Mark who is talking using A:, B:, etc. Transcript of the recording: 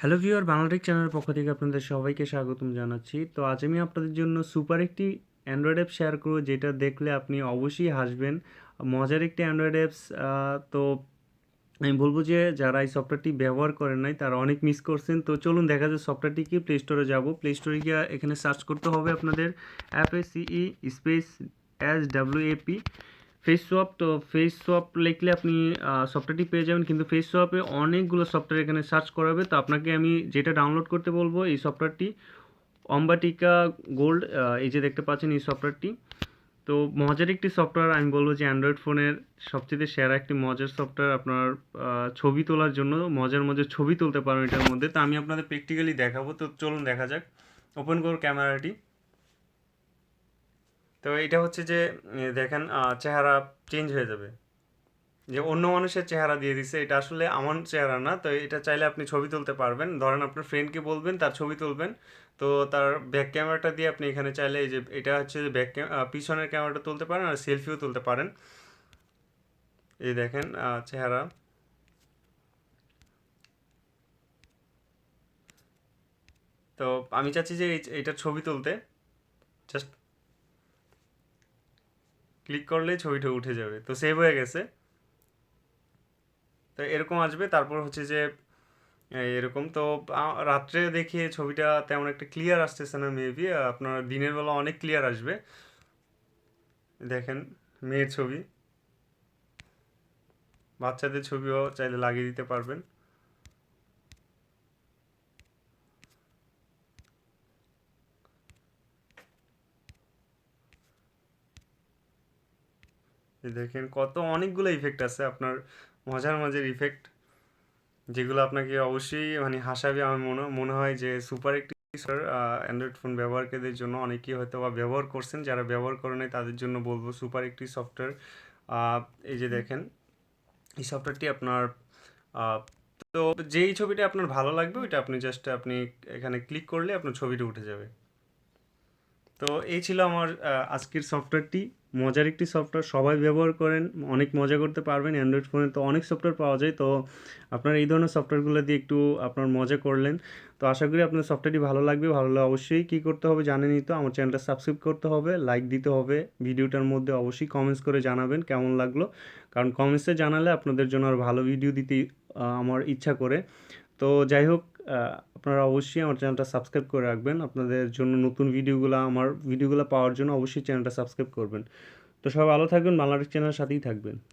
A: Hello viewer Bangla Tech চ্যানেলের পক্ষ থেকে আপনাদের সবাইকে স্বাগতম জানাচ্ছি। তো আজ আমি আপনাদের জন্য সুপার একটি অ্যান্ড্রয়েড অ্যাপ শেয়ার করব, যেটা দেখলে আপনি অবশ্যই হাসবেন। মজার একটি অ্যান্ড্রয়েড অ্যাপস তো আমি বলব যে যারা এই সফটওয়্যারটি ব্যবহার করেন নাই, তারা অনেক মিস করছেন। তো চলুন দেখা যায় সফটওয়্যারটি কি প্লে স্টোরে যাব। প্লে স্টোরে গিয়ে এখানে সার্চ করতে হবে আপনাদের অ্যাপ এ CE space S W AP face swap তো ফেস সোয়াপ লিখলে আপনি সফটওয়্যারটি পেয়ে যাবেন। কিন্তু ফেস সোয়াপে অনেকগুলো সফটওয়্যার এখানে সার্চ করাবে তো আপনাকে আমি যেটা ডাউনলোড করতে বলব, এই সফটওয়্যারটি অম্বাটিকা গোল্ড এই যে দেখতে পাচ্ছেন এই সফটওয়্যারটি তো মজার একটি সফটওয়্যার আমি বলব যে অ্যান্ড্রয়েড ফোনের সবচেয়ে সেরা একটি মজার সফটওয়্যার আপনার ছবি তোলার জন্য। মজার মজার ছবি তুলতে পারেন এটার মধ্যে। তো আমি আপনাদের প্র্যাকটিক্যালি দেখাবো। তো চলুন দেখা যাক। ওপেন করো ক্যামেরাটি। তো এটা হচ্ছে যে দেখেন চেহারা চেঞ্জ হয়ে যাবে। যে অন্য মানুষের চেহারা দিয়ে দিছে, এটা আসলে আমার চেহারা না, তো এটা চাইলে আপনি ছবি তুলতে পারবেন। ধরেন আপনার ফ্রেন্ডকে বলবেন, তার ছবি তুলবেন। তো তার ব্যাক ক্যামেরাটা দিয়ে আপনি এখানে চাইলে এই যে, এটা হচ্ছে যে ব্যাক পিছনের ক্যামেরাটা তুলতে পারেন আর সেলফিও তুলতে পারেন। এই দেখেন চেহারা। তো আমি চাচ্ছি যে এইটার ছবি তুলতে। জাস্ট ক্লিক করলেই ছবিটা উঠে যাবে। তো সেভ হয়ে গেছে। তো এরকম আসবে। তারপর হচ্ছে যে এরকম। তো রাত্রে দেখে ছবিটা তেমন একটা ক্লিয়ার আসতেছে না মেবি আপনার দিনের বেলা অনেক ক্লিয়ার আসবে। দেখেন, মেয়ের ছবি। বাচ্চাদের ছবিও চাইলে লাগিয়ে দিতে পারবেন। দেখেন কত অনেকগুলো ইফেক্ট আছে আপনার মজার মজার ইফেক্ট যেগুলো আপনাকে অবশ্যই মানে হাসাবে। আমার মনে মনে হয় যে সুপার একটি স্যার অ্যান্ড্রয়েড ফোন ব্যবহারকারীদের জন্য অনেকেই হয়তো বা ব্যবহার করছেন। যারা ব্যবহার করে নাই, তাদের জন্য বলব সুপার একটি সফটওয়্যার এই যে দেখেন, এই সফটওয়্যারটি আপনার তো যেই ছবিটা আপনার ভালো লাগবে, ওইটা আপনি জাস্ট আপনি এখানে ক্লিক করলে আপনার ছবিটা উঠে যাবে। তো এই ছিল আমার আজকের সফটওয়্যারটি মজার একটি সফটওয়্যার সবাই ব্যবহার করেন, অনেক মজা করতে পারবেন অ্যান্ড্রয়েড ফোনে তো অনেক সফটওয়্যার পাওয়া যায়। তো আপনার এই ধরনের সফটওয়্যারগুলো দিয়ে একটু আপনার মজা করলেন। তো আশা করি আপনার সফটওয়্যারটি ভালো লাগবে। ভালো লাগলে অবশ্যই কী করতে হবে জানেনই তো আমার চ্যানেলটা সাবস্ক্রাইব করতে হবে লাইক দিতে হবে। ভিডিওটার মধ্যে অবশ্যই কমেন্টস করে জানাবেন কেমন লাগল। কারণ কমেন্টসে জানালে আপনাদের জন্য আর ভালো ভিডিও দিতে আমার ইচ্ছা করে। তো যাই হোক আপনারা অবশ্যই আমার চ্যানেলটা সাবস্ক্রাইব করে রাখবেন। আপনাদের জন্য নতুন ভিডিওগুলো, আমার ভিডিওগুলো পাওয়ার জন্য অবশ্যই চ্যানেলটা সাবস্ক্রাইব করবেন। তো সবাই ভালো থাকবেন, বাংলাদেশ চ্যানেলের সাথেই থাকবেন।